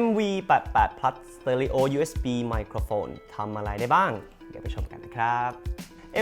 MV88 Plus Stereo USB Microphone ทำอะไรได้บ้าง เดี๋ยวไปชมกันนะครับ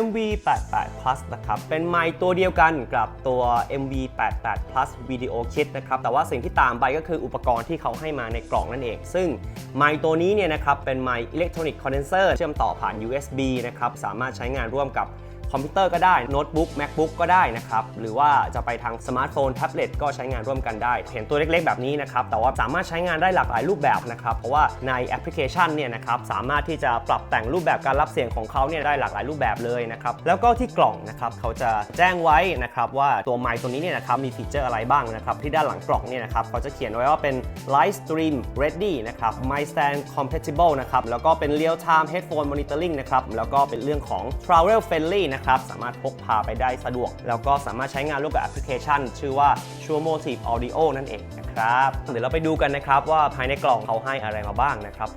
MV88 Plus นะครับ เป็นไมค์ตัวเดียวกันกับตัว MV88 Plus Video Kit นะครับ แต่ว่าสิ่งที่ตามไปก็คืออุปกรณ์ที่เขาให้มาในกล่องนั่นเอง ซึ่งไมค์ตัวนี้เนี่ยนะครับ เป็นไมค์อิเล็กทรอนิกส์คอนเดนเซอร์เชื่อมต่อผ่าน USB นะครับ สามารถใช้งานร่วมกับ คอมพิวเตอร์ก็ได้โน้ตบุ๊ก macbook ก็ได้นะครับ หรือว่าจะไปทางสมาร์ทโฟนแท็บเล็ตก็ใช้งานร่วมกันได้ เห็นตัวเล็กๆ แบบนี้นะครับ แต่ว่าสามารถใช้งานได้หลากหลายรูปแบบนะครับ เพราะว่าในแอปพลิเคชันเนี่ยนะครับสามารถที่จะปรับแต่งรูปแบบการรับเสียงของเขาเนี่ยได้หลากหลายรูปแบบเลยนะครับ แล้วก็ที่กล่องนะครับเขาจะแจ้งไว้นะครับว่าตัวไมค์ตัวนี้เนี่ยนะครับมีฟีเจอร์อะไรบ้างนะครับที่ด้านหลังกล่องเนี่ยนะครับเขาจะเขียนไว้ว่าเป็น Live Stream Ready นะครับ My Stand Compatible นะครับแล้วก็เป็น Real Time Headphone Monitoring นะครับแล้วก็เป็นเรื่องของ Travel Friendly นะครับ สามารถพกพาไปได้สะดวก แล้วก็สามารถใช้งานร่วมกับแอปพลิเคชัน ชื่อว่า Shure Motive Audio นั่นเองนะครับ เดี๋ยวเราไปดูกันนะครับว่าภายในกล่องเขาให้อะไรมาบ้างนะครับ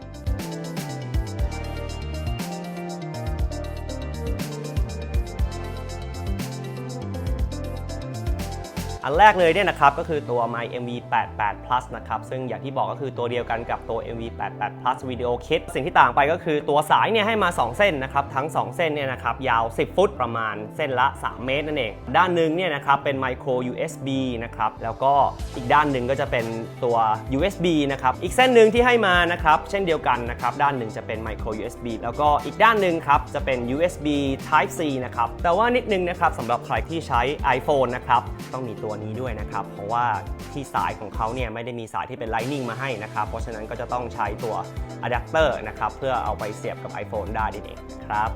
อันแรกเลยเนี่ยนะครับก็คือตัว My MV88 Plus นะครับซึ่งอย่างที่บอกก็คือตัวเดียวกันกับตัว MV88 Plus Video Kit สิ่งที่ต่างไปก็คือตัวสายเนี่ยให้มา 2 เส้นนะครับทั้ง 2 เส้นเนี่ยนะครับยาว 10 ฟุตประมาณเส้นละ 3 เมตรนั่นเอง ด้านหนึ่งเนี่ยนะครับเป็น Micro USB นะครับแล้วก็อีกด้านหนึ่งก็จะเป็นตัว USB นะครับอีกเส้นหนึ่งที่ให้มานะครับเช่นเดียวกันนะครับด้านหนึ่งจะเป็น Micro USB แล้วก็อีกด้านหนึ่งครับจะเป็น USB Type C นะครับแต่ว่านิดนึงนะครับสำหรับใครที่ใช้ iPhone นะครับต้องมีตัวนี้ด้วยนะครับ เพราะว่าที่สายของเขาเนี่ยไม่ได้มีสายที่เป็น Lightning มาให้นะครับ เพราะฉะนั้นก็จะต้องใช้ตัวอะแดปเตอร์นะครับเพื่อเอาไปเสียบกับ iPhone ได้นั่นเองครับ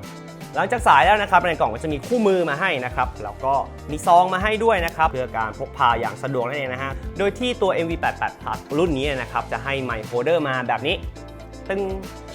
หลังจากสายแล้วนะครับในกล่องก็จะมีคู่มือมาให้นะครับแล้วก็มีซองมาให้ด้วยนะครับเพื่อการพกพาอย่างสะดวกนั่นเองนะฮะโดยที่ตัว MV88 Plus รุ่นนี้นะครับจะให้ไมโค์โฮเดอร์มาแบบนี้ตึง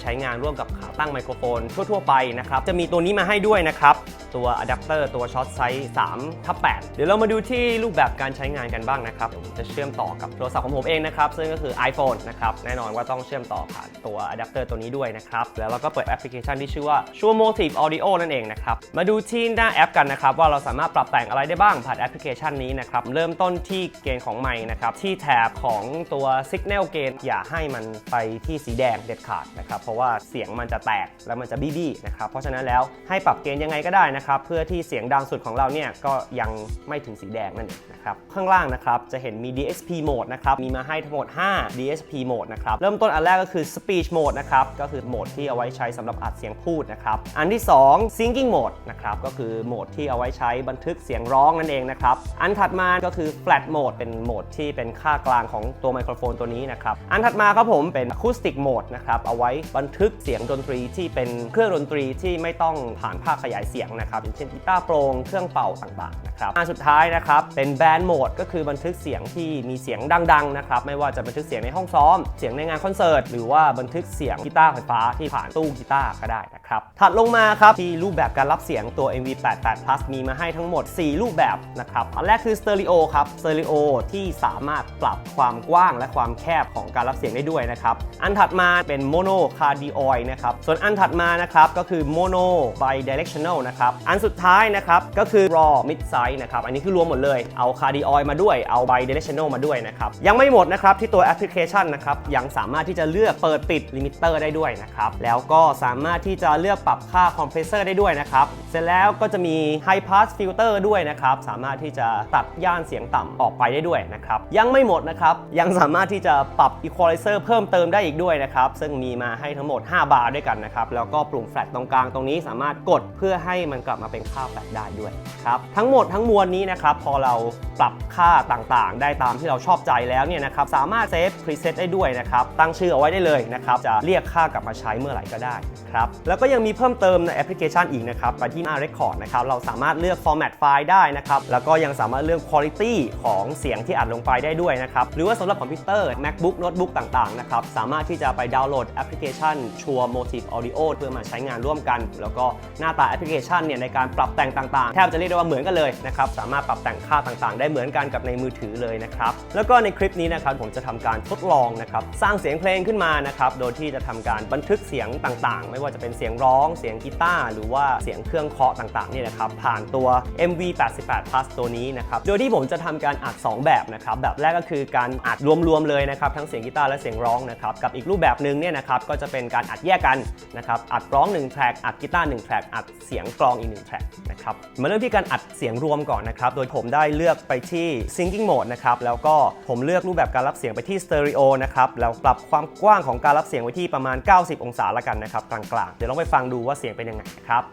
ใช้งานร่วมกับขาตั้งไมโครโฟนทั่ว ๆ ไปนะครับจะมีตัวนี้มาให้ด้วยนะครับ ตัวอะแดปเตอร์ตัวช็อตไซส์3ทับ8เดี๋ยวเรามาดูที่รูปแบบการใช้งานกันบ้างนะครับผมจะเชื่อมต่อกับโทรศัพท์ของผมเองนะครับ ซึ่งก็คือ iPhone นะครับแน่นอนว่าต้องเชื่อมต่อผ่านตัวอะแดปเตอร์ตัวนี้ด้วยนะครับแล้วเราก็เปิดแอปพลิเคชันที่ชื่อว่า Shure Motive Audio นั่นเองนะครับมาดูที่หน้าแอปกันนะครับว่าเราสามารถปรับแต่งอะไรได้บ้างผ่านแอปพลิเคชันนี้นะครับเริ่มต้นที่เกณฑ์ของไมค์นะครับที่แถบของตัว Signal เกณฑ์อย่าให้มันไปที่สีแดงเด็ดขาดนะครับเพราะว่าเสียงมันจะแตกแล้วมันจะบี้บี้นะครับเพราะฉะนั้นแล้วให้ปรับเกณฑ์ยังไงก็ได้นะครับเพื่อที่เสียงดังสุดของเราเนี่ยก็ยังไม่ถึงสีแดงนั่นเองนะครับข้างล่างนะครับจะเห็นมี DSP mode นะครับมีมาให้ทั้งหมด 5 DSP mode นะครับเริ่มต้นอันแรกก็คือ speech mode นะครับก็คือโหมดที่เอาไว้ใช้สำหรับอัดเสียงพูดนะครับอันที่ 2 singing mode นะครับก็คือโหมดที่เอาไว้ใช้บันทึกเสียงร้องนั่นเองนะครับอันถัดมาก็คือ flat mode เป็นโหมดที่เป็นค่ากลางของตัวไมโครโฟนตัวนี้นะครับอันถัดมาครับผมเป็น acoustic mode นะครับเอาไว้บันทึกเสียงดนตรีที่เป็นเครื่องดนตรีที่ไม่ต้องผ่านภาคขยายเสียงนะครับอย่างเช่นกีตาร์โปร่งเครื่องเป่าต่างๆนะครับอันสุดท้ายนะครับเป็น band mode ก็คือบันทึกเสียงที่มีเสียงดังๆนะครับไม่ว่าจะบันทึกเสียงในห้องซ้อม เสียงในงานคอนเสิร์ตหรือว่าบันทึกเสียงกีตาร์ไฟฟ้าที่ผ่านตู้กีตาร์ก็ได้นะครับถัดลงมาครับที่รูปแบบการรับเสียงตัว MV88 Plus มีมาให้ทั้งหมด 4 รูปแบบนะครับอันแรกคือ Stereo ครับ Stereo ที่สามารถปรับความกว้างและความแคบของการรับเสียงได้ด้วยนะครับอันถัดมาเป็น Mono Cardioid นะครับส่วนอันถัดมานะครับก็คือ Mono Bidirectional นะครับอันสุดท้ายนะครับ ก็คือ Raw Mid Size นะครับ อันนี้คือรวมหมดเลย เอา Cardioid มาด้วย เอา Bidirectional มาด้วยนะครับ ยังไม่หมดนะครับที่ตัวแอปพลิเคชันนะครับ ยังสามารถที่จะเลือกเปิดปิดลิมิเตอร์ได้ด้วยนะครับ แล้วก็สามารถที่จะเลือกปรับค่าคอมเพรสเซอร์ได้ด้วยนะครับ เสร็จแล้วก็จะมี High Pass Filter ด้วยนะครับ สามารถที่จะตัดย่านเสียงต่ำออกไปได้ด้วยนะครับ ยังไม่หมดนะครับ ยังสามารถที่จะปรับ Equalizer เพิ่มเติมได้อีกด้วยนะครับ ซึ่งมีมาให้ทั้งหมด 5 บาร์ด้วยกันนะครับ แล้วก็ปุ่มแฟลตตรงกลางตรงนี้สามารถกดเพื่อให้มันกลับมาเป็นค่าแฟลตได้ด้วยครับทั้งหมดทั้งมวลนี้นะครับพอเราปรับค่าต่างๆ ได้ตามที่เราชอบใจแล้วเนี่ยนะครับสามารถเซฟพรีเซตได้ด้วยนะครับตั้งชื่อเอาไว้ได้เลยนะครับจะเรียกค่ากลับมาใช้เมื่อไหร่ก็ได้ครับแล้วก็ยังมีเพิ่มเติมในแอปพลิเคชันอีกนะครับไปที่หน้า Record นะครับเราสามารถเลือก Format ไฟล์ได้นะครับแล้วก็ยังสามารถเลือก Quality ของเสียงที่อัดลงไปได้ด้วยนะครับหรือว่าสำหรับคอมพิวเตอร์ MacBook Notebook ต่างๆนะครับสามารถที่จะไปดาวน์โหลดแอปพลิเคชัน Shure Motive Audio เพื่อมาใช้งานร่วมกัน แล้วก็หน้าตาแอปพลิเคชันเนี่ยในการปรับแต่งต่างๆ แทบจะเรียกได้ว่าเหมือนกันเลยนะครับ สามารถปรับแต่งค่าต่างๆ ได้เหมือนกันกับในมือถือเลยนะครับ แล้วก็ในคลิปนี้นะครับผมจะทำการทดลองนะครับสร้างเสียงเพลงขึ้นมานะครับ โดยที่จะทำการบันทึกเสียงต่างๆ ไม่ว่าจะเป็นเสียงร้อง เสียงกีตาร์หรือว่าเสียงเครื่องเคาะต่างๆเนี่ยนะครับผ่านตัว MV88 Plus ตัวนี้นะครับ โดยที่ผมจะทำการอัด 2 แบบนะครับ แบบแรกก็คือการอัดรวมๆเลยนะครับทั้งเสียงกีตาร์และเสียงร้องนะครับกับอีกรูปแบบหนึ่งเนี่ยนะครับก็จะเป็นการอัดแยกกันนะครับอัดร้อง1แทร็กอัดกีตาร์1แทร็กอัดเสียงกลองอีก1แทร็กนะครับมาเริ่มที่การอัดเสียงรวมก่อนนะครับ โดยผมได้เลือกไปที่ Syncing Mode นะครับ แล้วก็ผมเลือกรูปแบบการรับเสียงไปที่ Stereo นะครับ แล้วปรับความกว้างของการรับเสียงไว้ที่ประมาณ 90 องศาละกันนะครับกลางๆ เดี๋ยวลองไปฟังดูว่าเสียงเป็นยังไงนะครับ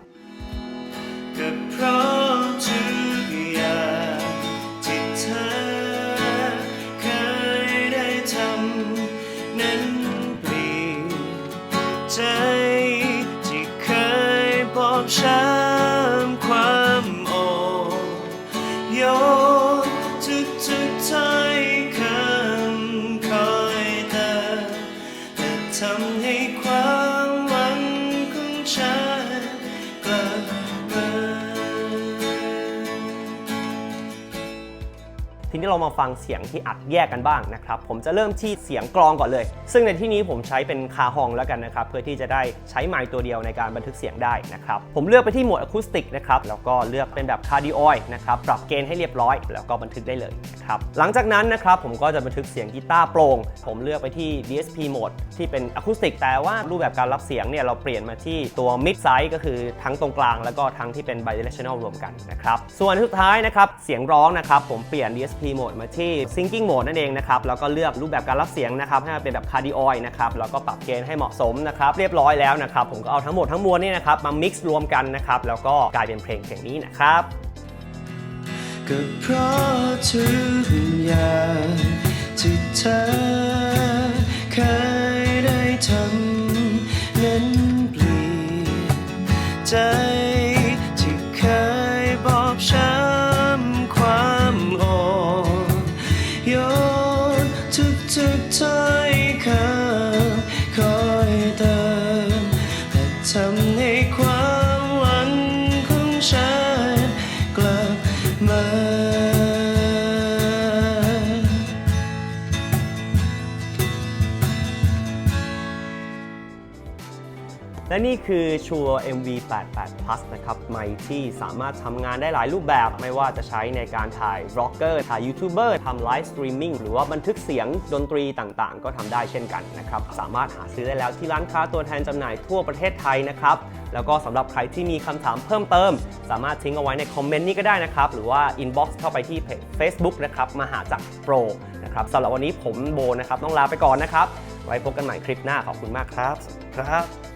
ก็เพราะทุกอย่างที่เธอเคยได้ทำนั้นเปลี่ยนใจที่เคยบอบช้ำ แนี้เรามาฟังเสียงที่อัดแยกกันบ้างนะครับ ผมจะเริ่มที่เสียงกลองก่อนเลย ซึ่งในที่นี้ผมใช้เป็นคาฮองแล้วกันนะครับ เพื่อที่จะได้ใช้ไมค์ตัวเดียวในการบันทึกเสียงได้นะครับ ผมเลือกไปที่โหมดอะคูสติกนะครับ แล้วก็เลือกเป็นแบบคาร์ดิโอยนะครับ ปรับเกณฑ์ให้เรียบร้อย แล้วก็บันทึกได้เลยนะครับ หลังจากนั้นนะครับผมก็จะบันทึกเสียงกีตาร์โปร่ง ผมเลือกไปที่ DSP โหมดที่เป็นอะคูสติก แต่ว่ารูปแบบการรับเสียงเนี่ยเราเปลี่ยนมาที่ตัว mid size ก็คือทั้งตรงกลางแล้วก็ทั้งที่เป็น bidirectional รวมกันนะครับ ส่วนสุดท้ายนะครับเสียงร้องนะครับผมเปลี่ยน DSP โหมดมาที่ syncing mode นั่นเองนะครับ แล้วก็เลือกรูปแบบการรับเสียงนะครับ ให้มันเป็นแบบ cardioid นะครับ แล้วก็ปรับเกณฑ์ให้เหมาะสมนะครับ เรียบร้อยแล้วนะครับ ผมก็เอาทั้งหมดทั้งมวลนี่นะครับ มา mix รวมกันนะครับ แล้วก็กลายเป็นเพลงเพลงนี้นะครับก็เพราะทุกอย่างที่เธอ และนี่คือชัว MV88 Plus นะครับไมค์ที่สามารถทำงานได้หลายรูปแบบ ไม่ว่าจะใช้ในการถ่ายบล็อกเกอร์ถ่ายยูทูบเบอร์ทำไลฟ์สตรีมมิ่งหรือว่าบันทึกเสียงดนตรีต่างๆ ก็ทำได้เช่นกันนะครับ สามารถหาซื้อได้แล้วที่ร้านค้าตัวแทนจำหน่ายทั่วประเทศไทยนะครับ แล้วก็สำหรับใครที่มีคำถามเพิ่มเติม สามารถทิ้งเอาไว้ในคอมเมนต์นี้ก็ได้นะครับ หรือว่า inbox เข้าไปที่เพจ Facebook นะครับมหาจักรโปรนะครับสำหรับวันนี้ผมโบนะครับต้องลาไปก่อนนะครับ ไว้พบกันใหม่คลิปหน้าขอบคุณมากครับครับ